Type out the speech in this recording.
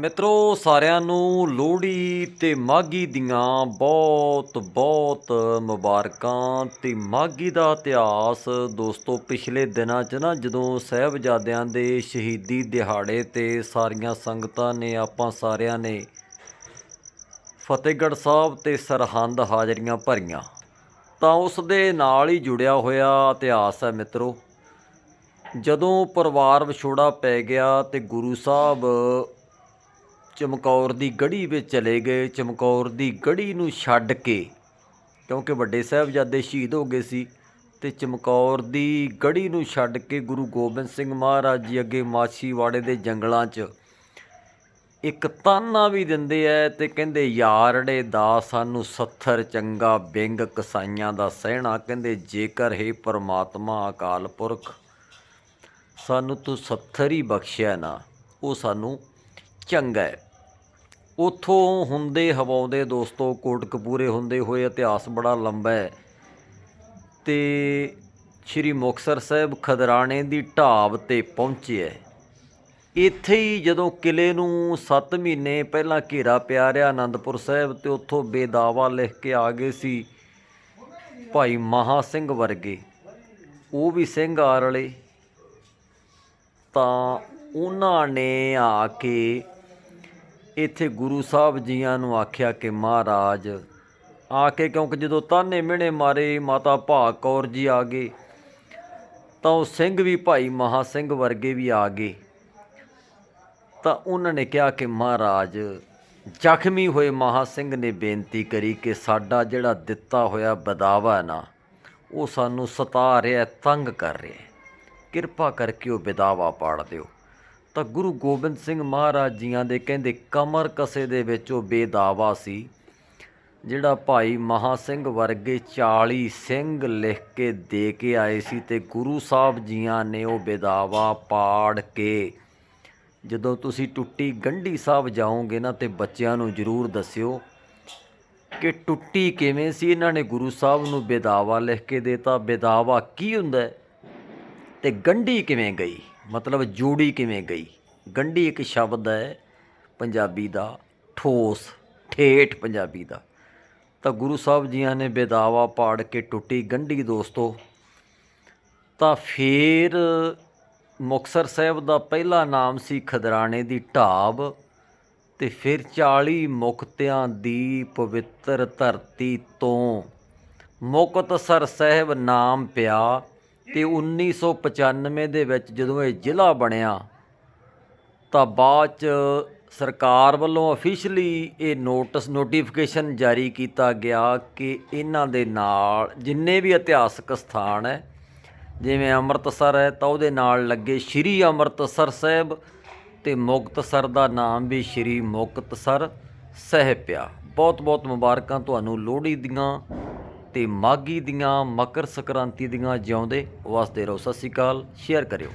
ਮਿੱਤਰੋ, ਸਾਰਿਆਂ ਨੂੰ ਲੋਹੜੀ ਤੇ ਮਾਘੀ ਦੀਆਂ ਬਹੁਤ ਬਹੁਤ ਮੁਬਾਰਕਾਂ ਤੇ ਮਾਘੀ ਦਾ ਇਤਿਹਾਸ। ਦੋਸਤੋ, ਪਿਛਲੇ ਦਿਨਾਂ 'ਚ ਨਾ ਜਦੋਂ ਸਾਹਿਬਜ਼ਾਦਿਆਂ ਦੇ ਸ਼ਹੀਦੀ ਦਿਹਾੜੇ ਤੇ ਸਾਰੀਆਂ ਸੰਗਤਾਂ ਨੇ, ਆਪਾਂ ਸਾਰਿਆਂ ਨੇ ਫਤਿਹਗੜ੍ਹ ਸਾਹਿਬ ਤੇ ਸਰਹੰਦ ਹਾਜ਼ਰੀਆਂ ਭਰੀਆਂ, ਤਾਂ ਉਸ ਦੇ ਨਾਲ ਹੀ ਜੁੜਿਆ ਹੋਇਆ ਇਤਿਹਾਸ ਹੈ ਮਿੱਤਰੋ। ਜਦੋਂ ਪਰਿਵਾਰ ਵਿਛੋੜਾ ਪੈ ਗਿਆ ਤੇ ਗੁਰੂ ਸਾਹਿਬ ਚਮਕੌਰ ਦੀ ਗੜੀ ਵਿੱਚ ਚਲੇ ਗਏ। ਚਮਕੌਰ ਦੀ ਗੜੀ ਨੂੰ ਛੱਡ ਕੇ, ਕਿਉਂਕਿ ਵੱਡੇ ਸਾਹਿਬਜ਼ਾਦੇ ਸ਼ਹੀਦ ਹੋ ਗਏ ਸੀ, ਤੇ ਚਮਕੌਰ ਦੀ ਗੜੀ ਨੂੰ ਛੱਡ ਕੇ ਗੁਰੂ ਗੋਬਿੰਦ ਸਿੰਘ ਮਹਾਰਾਜ ਜੀ ਅੱਗੇ ਮਾਛੀਵਾੜੇ ਦੇ ਜੰਗਲਾਂ 'ਚ ਇੱਕ ਤਾਨਾ ਵੀ ਦਿੰਦੇ ਐ ਤੇ ਕਹਿੰਦੇ, ਯਾਰੜੇ ਦਾ ਸਾਨੂੰ ਸੱਥਰ ਚੰਗਾ ਬਿੰਗ ਕਸਾਈਆਂ ਦਾ ਸਹਿਣਾ ਕਹਿੰਦੇ, ਜੇਕਰ ਹੈ ਪਰਮਾਤਮਾ ਅਕਾਲ ਪੁਰਖ, ਸਾਨੂੰ ਤੂੰ ਸੱਥਰ ਹੀ ਬਖਸ਼ਿਆ ਨਾ, ਉਹ ਸਾਨੂੰ ਚੰਗਾ ਹੈ। ਉਥੋਂ ਹੁੰਦੇ, ਹਵਾਉਂਦੇ ਦੋਸਤੋ ਕੋਟਕਪੂਰੇ ਹੁੰਦੇ ਹੋਏ ਇਤਿਹਾਸ ਬੜਾ ਲੰਬਾ ਹੈ। ਤੇ ਸ਼੍ਰੀ ਮੁਕਤਸਰ ਸਾਹਿਬ ਖਦਰਾਣੇ ਦੀ ਢਾਬ ਤੇ ਪਹੁੰਚਿਆ ਇੱਥੇ ਹੀ ਜਦੋਂ ਕਿਲੇ ਨੂੰ 7 ਮਹੀਨੇ ਪਹਿਲਾਂ ਘੇਰਾ ਪਿਆ ਰਿਹਾ ਆਨੰਦਪੁਰ ਸਾਹਿਬ ਤੇ ਉੱਥੋਂ ਬੇਦਾਵਾ ਲਿਖ ਕੇ ਆ ਗਏ ਸੀ ਭਾਈ ਮਹਾ ਸਿੰਘ ਵਰਗੇ। ਉਹ ਵੀ ਸਿੰਘ ਆਰਲੇ। ਤਾਂ ਉਹਨਾਂ ਨੇ ਆ ਕੇ ਇੱਥੇ ਗੁਰੂ ਸਾਹਿਬ ਜੀਆਂ ਨੂੰ ਆਖਿਆ ਕਿ ਮਹਾਰਾਜ, ਆ ਕੇ ਕਿਉਂਕਿ ਜਦੋਂ ਤਾਨੇ ਮਿਹਣੇ ਮਾਰੇ, ਮਾਤਾ ਭਾਗ ਕੌਰ ਜੀ ਆ ਗਏ, ਤਾਂ ਉਹ ਸਿੰਘ ਵੀ ਭਾਈ ਮਹਾ ਸਿੰਘ ਵਰਗੇ ਵੀ ਆ ਗਏ। ਤਾਂ ਉਹਨਾਂ ਨੇ ਕਿਹਾ ਕਿ ਮਹਾਰਾਜ, ਜ਼ਖਮੀ ਹੋਏ ਮਹਾ ਸਿੰਘ ਨੇ ਬੇਨਤੀ ਕਰੀ ਕਿ ਸਾਡਾ ਜਿਹੜਾ ਦਿੱਤਾ ਹੋਇਆ ਬਦਾਵਾ ਨਾ, ਉਹ ਸਾਨੂੰ ਸਤਾ ਰਿਹਾ, ਤੰਗ ਕਰ ਰਿਹਾ ਕਿਰਪਾ ਕਰਕੇ ਉਹ ਬਦਾਵਾ ਪਾੜ ਦਿਓ। ਤਾਂ ਗੁਰੂ ਗੋਬਿੰਦ ਸਿੰਘ ਮਹਾਰਾਜ ਜੀਆਂ ਦੇ ਕਹਿੰਦੇ ਕਮਰ ਕਸੇ ਦੇ ਵਿੱਚ ਉਹ ਬੇਦਾਵਾ ਸੀ, ਜਿਹੜਾ ਭਾਈ ਮਹਾ ਸਿੰਘ ਵਰਗੇ 40 ਸਿੰਘ ਲਿਖ ਕੇ ਦੇ ਕੇ ਆਏ ਸੀ ਤੇ ਗੁਰੂ ਸਾਹਿਬ ਜੀਆਂ ਨੇ ਉਹ ਬੇਦਾਵਾ ਪਾੜ ਕੇ ਜਦੋਂ ਤੁਸੀਂ ਟੁੱਟੀ ਗੰਢੀ ਸਾਹਿਬ ਜਾਓਗੇ ਨਾ ਤੇ ਬੱਚਿਆਂ ਨੂੰ ਜ਼ਰੂਰ ਦੱਸਿਓ ਕਿ ਟੁੱਟੀ ਕਿਵੇਂ ਸੀ, ਇਹਨਾਂ ਨੇ ਗੁਰੂ ਸਾਹਿਬ ਨੂੰ ਬੇਦਾਵਾ ਲਿਖ ਕੇ ਦੇਤਾ। ਬੇਦਾਵਾ ਕੀ ਹੁੰਦਾ ਹੈ ਤੇ ਗੰਢੀ ਕਿਵੇਂ ਗਈ? ਮਤਲਬ ਜੋੜੀ ਕਿਵੇਂ ਗਈ? ਗੰਢੀ ਇੱਕ ਸ਼ਬਦ ਹੈ ਪੰਜਾਬੀ ਦਾ, ਠੋਸ, ਠੇਠ ਪੰਜਾਬੀ ਦਾ। ਤਾਂ ਗੁਰੂ ਸਾਹਿਬ ਜੀਆਂ ਨੇ ਬੇਦਾਵਾ ਪਾੜ ਕੇ ਟੁੱਟੀ ਗੰਢੀ ਦੋਸਤੋ। ਤਾਂ ਫੇਰ ਮੁਕਤਸਰ ਸਾਹਿਬ ਦਾ ਪਹਿਲਾ ਨਾਮ ਸੀ ਖਦਰਾਣੇ ਦੀ ਢਾਬ ਤੇ ਫਿਰ 40 ਮੁਕਤਿਆਂ ਦੀ ਪਵਿੱਤਰ ਧਰਤੀ ਤੋਂ ਮੁਕਤਸਰ ਸਾਹਿਬ ਨਾਮ ਪਿਆ। ਤੇ 1995 ਦੇ ਵਿੱਚ ਜਦੋਂ ਇਹ ਜ਼ਿਲ੍ਹਾ ਬਣਿਆ, ਤਾਂ ਬਾਅਦ ਚ ਸਰਕਾਰ ਵੱਲੋਂ ਅਫੀਸ਼ੀਅਲੀ ਇਹ ਨੋਟਿਸ ਨੋਟੀਫਿਕੇਸ਼ਨ ਜਾਰੀ ਕੀਤਾ ਗਿਆ ਕਿ ਇਹਨਾਂ ਦੇ ਨਾਲ ਜਿੰਨੇ ਵੀ ਇਤਿਹਾਸਕ ਸਥਾਨ ਹੈ, ਜਿਵੇਂ ਅੰਮ੍ਰਿਤਸਰ ਹੈ, ਤਾਂ ਉਹਦੇ ਨਾਲ ਲੱਗੇ ਸ਼੍ਰੀ ਅੰਮ੍ਰਿਤਸਰ ਸਾਹਿਬ ਤੇ ਮੁਕਤਸਰ ਦਾ ਨਾਮ ਵੀ ਸ਼੍ਰੀ ਮੁਕਤਸਰ ਸਾਹਿਬ ਪਿਆ। ਬਹੁਤ ਬਹੁਤ ਮੁਬਾਰਕਾਂ ਤੁਹਾਨੂੰ ਲੋਹੜੀ ਦੀਆਂ। ਤੇ ਮਾਘੀ ਦੀਆਂ ਮਕਰ ਸੰਕ੍ਰਾਂਤੀ ਦੀਆਂ ਜਿਉਂਦੇ ਵਾਸਤੇ ਰਹੋ। ਸਤਿ ਸ਼੍ਰੀ ਅਕਾਲ ਸ਼ੇਅਰ ਕਰਿਓ।